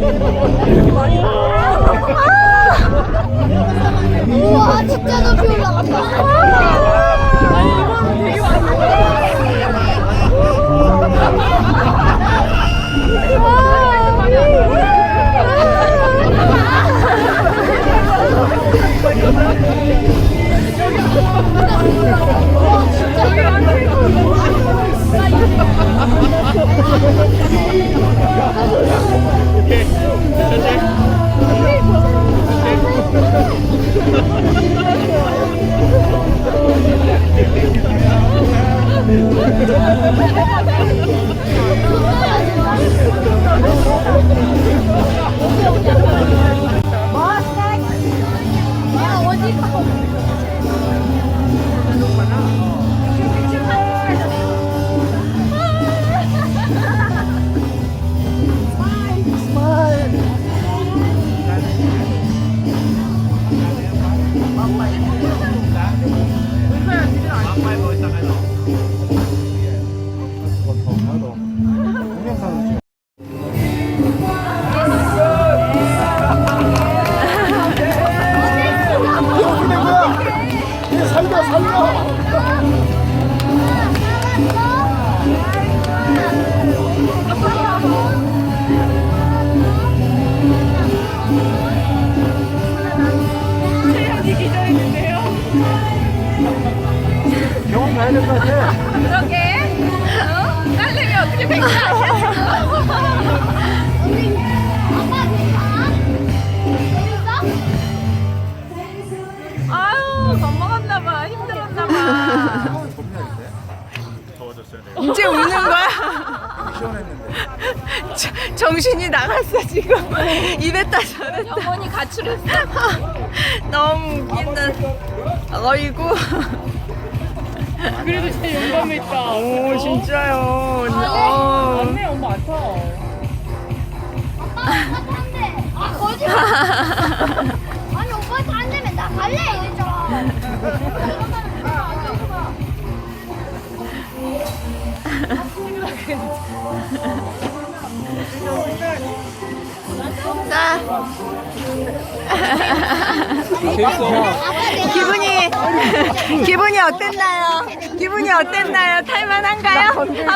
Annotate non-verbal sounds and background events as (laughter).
아, 아, 아. 우와 진짜 높이 올라갔다 Oh, my God. 병원 그러게. 어? 딸내미 어떻게 백수 아니야? 이제 우는 거야? (laughs) (laughs) 저- 정신이 나갔어 지금 (laughs) 입에 따졌다. 영원히 가출했어. 너무 웃긴다. 어이구. 그래도 진짜 용감했다. 오 진짜요. 어. 맞네, 엄마 안 타. 아 거짓말 아니 오빠한테 안 되면 나 갈래 이랬잖아 기분이 기분이 어땠나요? 기분이 어땠나요? 탈만한가요?